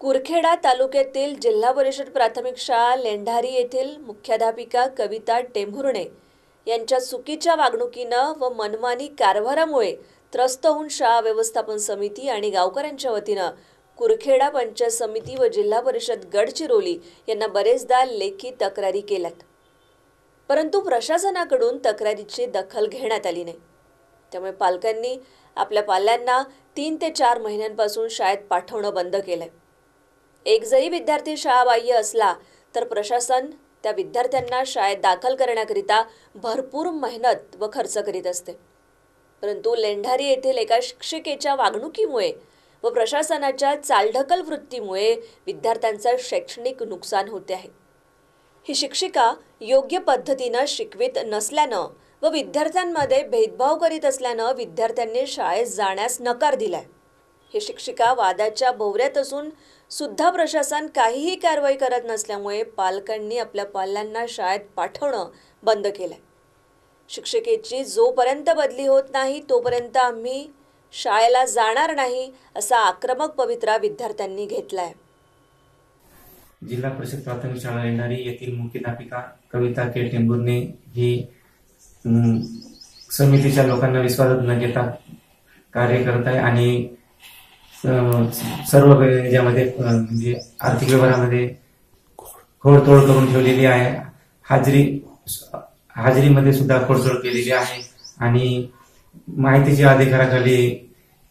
कुरखेडा तालुक्यातील जिल्हा परिषद प्राथमिक शाळा लेंढारी येथील मुख्याध्यापिका कविता टेंभुर्णे यांच्या चुकीच्या वागणुकीनं व मनमानी कारभारामुळे त्रस्त होऊन शाळा व्यवस्थापन समिती आणि गावकऱ्यांच्या वतीनं कुरखेडा पंचायत समिती व जिल्हा परिषद गडचिरोली यांना बरेचदा लेखी तक्रारी केल्यात. परंतु प्रशासनाकडून तक्रारीची दखल घेण्यात आली नाही. त्यामुळे पालकांनी आपल्या पाल्यांना तीन ते चार महिन्यांपासून शाळेत पाठवणं बंद केलंय. एक जरी विद्यार्थी शाळाबाह्य असला तर प्रशासन त्या विद्यार्थ्यांना शाळेत दाखल करण्याकरिता भरपूर मेहनत व खर्च करीत असते. परंतु लेंढारी येथील एका शिक्षिकेच्या वागणुकीमुळे व प्रशासनाच्या चालढकल वृत्तीमुळे विद्यार्थ्यांचं शैक्षणिक नुकसान होते आहे. ही शिक्षिका योग्य पद्धतीनं शिकवित नसल्यानं व विद्यार्थ्यांमध्ये भेदभाव करीत असल्यानं विद्यार्थ्यांनी शाळेत जाण्यास नकार दिलाय. ही शिक्षिका वादाच्या भोवऱ्यात असून सुद्धा प्रशासन काहीही कारवाई करत नसल्यामुळे पालकांनी आपल्या पाल्यांना शाळेत पाठवणं बंद केलंय. शिक्षिकेची जोपर्यंत बदली होत नाही तोपर्यंत आम्ही शाळेला जाणार नाही असा आक्रमक पवित्रा विद्यार्थ्यांनी घेतलाय. जिल्हा परिषद प्राथमिक शाळा येणारी येथील मुख्याध्यापिका कविता के. टेंभुर्णे ही समितीच्या लोकांना विश्वासात न घेता कार्य करत आहे आणि सर्व याच्यामध्ये म्हणजे आर्थिक व्यवहारामध्ये खोडतोड करून ठेवलेली आहे. हाजरी हाजरीमध्ये सुद्धा खोडतोड केलेली आहे. आणि माहितीच्या अधिकाराखाली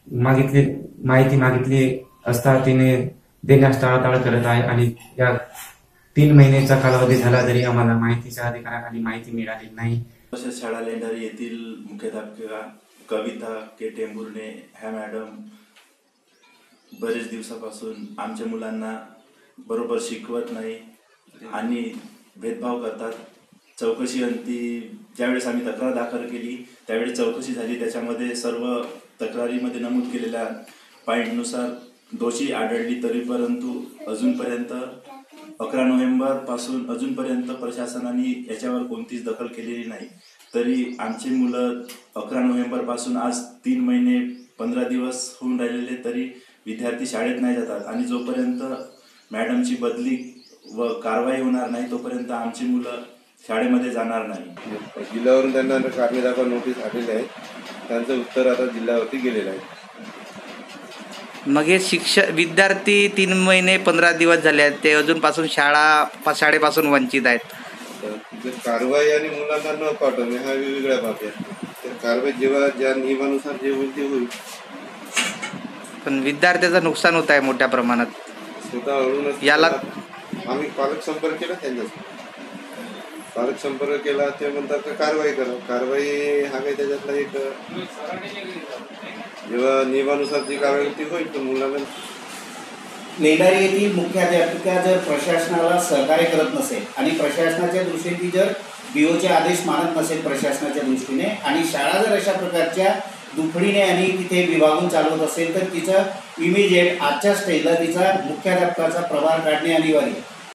मागितली माहिती मागितली असता तिने देण्यास टाळाटाळ करत आहे आणि या तीन महिन्याचा कालावधी झाला तरी आम्हाला माहितीच्या अधिकाराखाली माहिती मिळाली नाही. तसेच शाळा लेंढारी येथील मुख्याध्यापिका कविता के टेंभुर्णे ह्या मॅडम बरेच दिवसापासून आमच्या मुलांना बरोबर शिकवत नाही आणि भेदभाव करतात. चौकशी अंती ज्यावेळेस आम्ही तक्रार दाखल केली त्यावेळी चौकशी झाली. त्याच्यामध्ये सर्व तक्रारीमध्ये नमूद केलेल्या पॉईंटनुसार दोषी आढळली तरी परंतु अजूनपर्यंत अकरा नोव्हेंबरपासून अजूनपर्यंत प्रशासनाने याच्यावर कोणतीच दखल केलेली नाही. तरी आमची मुलं अकरा नोव्हेंबरपासून आज तीन महिने पंधरा दिवस होऊन राहिलेले तरी विद्यार्थी शाळेत नाही जातात आणि जोपर्यंत मॅडमची बदली व कारवाई होणार नाही तोपर्यंत आमची मुलं शाळेमध्ये जाणार नाही. जिल्ह्यावरून त्यांना कारणे दाखवा नोटीस आलेली आहे. त्यांचं उत्तर आता जिल्ह्यावरती गेलेलं आहे. मग हे शिक्ष विद्यार्थी तीन महिने पंधरा दिवस झाले आहेत. ते अजूनपासून शाळा शाळेपासून वंचित आहेत. कारवाई आणि मुलांना न पाठवणे हा वेगवेगळ्या बाबी आहेत. तर कारवाई जेव्हा ज्या नियमानुसार जे होईल ते होईल. पण विद्यार्थ्याचं नुकसान होत आहे मोठ्या प्रमाणात. याला- आम्ही पालक संपर्क केला त्यांच्याच पालक संपर्क केला ते म्हणतात का कारवाई करा. कारवाई हा काही त्याच्यातला एक जेव्हा नियमानुसार जी कारवाई होती होईल तर मुलांना लेंडारी येथील मुख्याध्यापिका जर प्रशासनाला सहकार्य करत नसेल आणि प्रशासनाच्या दृष्टीने ती जर बीओचे आदेश मानत नसेल प्रशासनाच्या दृष्टीने आणि शाळा जर अशा प्रकारच्या दुफडीने आणि तिथे विभागून चालवत असेल तर तिचं इमिजिएट आजच्या स्टेजला तिचा मुख्याध्यापकाचा प्रभार काढणे अनिवार्य आहे.